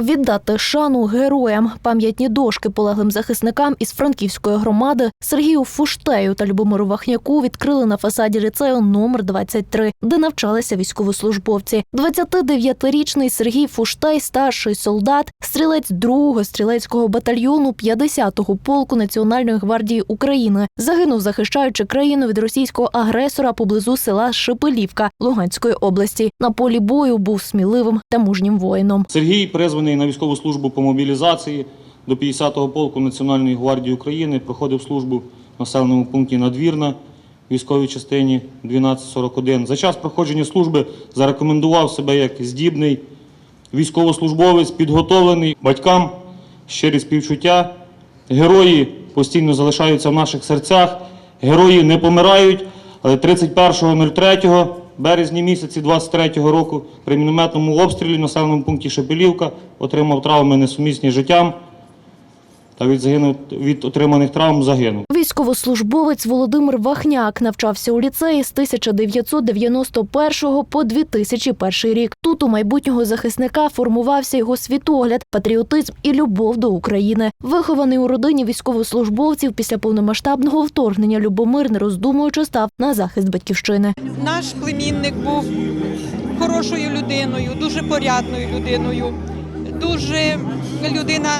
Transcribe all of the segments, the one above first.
Віддати шану героям, пам'ятні дошки полеглим захисникам із франківської громади Сергію Фуштею та Любомиру Вахняку відкрили на фасаді ліцею номер 23, де навчалися військовослужбовці. 29-річний Сергій Фуштей, старший солдат, стрілець 2-го стрілецького батальйону 50-го полку Національної гвардії України, загинув захищаючи країну від російського агресора поблизу села Шепелівка Луганської області. На полі бою був сміливим та мужнім воїном. Сергій призваний на військову службу по мобілізації до 50-го полку Національної гвардії України, проходив службу в населеному пункті Надвірна, військовій частині 1241. За час проходження служби зарекомендував себе як здібний військовослужбовець, підготовлений батькам щирі співчуття. Герої постійно залишаються в наших серцях, герої не помирають, але 31.03 березні місяці 23-го року при мінометному обстрілі в населеному пункті Шепелівка отримав травми несумісні з життям та від, загинув, від отриманих травм загинув. Військовослужбовець Володимир Вахняк навчався у ліцеї з 1991 по 2001 рік. Тут у майбутнього захисника формувався його світогляд, патріотизм і любов до України. Вихований у родині військовослужбовців після повномасштабного вторгнення Любомир, не роздумуючи, став на захист батьківщини. Наш племінник був хорошою людиною, дуже порядною людиною, дуже людина,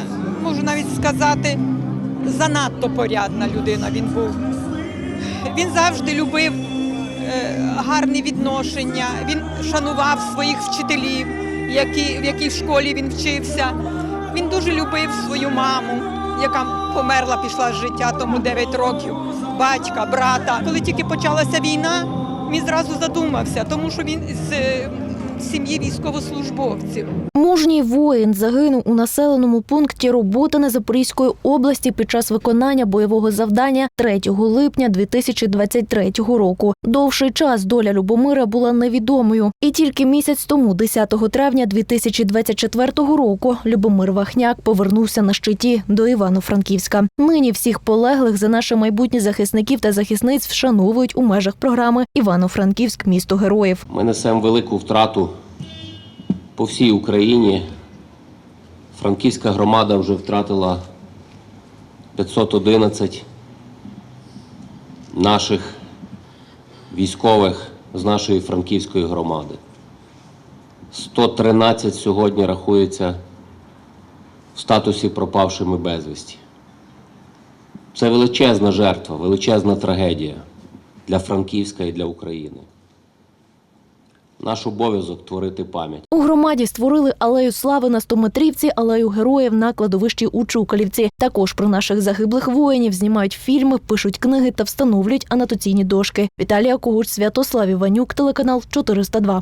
можу навіть сказати, занадто порядна людина він був. Він завжди любив е, гарні відношення, він шанував своїх вчителів, в якій школі він вчився. Він дуже любив свою маму, яка померла, пішла з життя тому 9 років, батька, брата. Коли тільки почалася війна, він зразу задумався, тому що він з сім'ї військовослужбовців. Мужній воїн загинув у населеному пункті Роботине Запорізької області під час виконання бойового завдання 3 липня 2023 року. Довший час доля Любомира була невідомою, і тільки місяць тому, 10 травня 2024 року, Любомир Вахняк повернувся на щиті до Івано-Франківська. Нині всіх полеглих за наше майбутнє захисників та захисниць вшановують у межах програми Івано-Франківськ місто героїв. Ми несемо велику втрату по всій Україні. Франківська громада вже втратила 511 наших військових з нашої франківської громади. 113 сьогодні рахується в статусі пропавшими безвісті. Це величезна жертва, величезна трагедія для Франківська і для України. Наш обов'язок творити пам'ять. У громаді створили алею слави на стометрівці, алею героїв на кладовищі у Чукалівці. Також про наших загиблих воїнів знімають фільми, пишуть книги та встановлюють анотаційні дошки. Віталія Когуч, Святослав Іванюк, телеканал 402.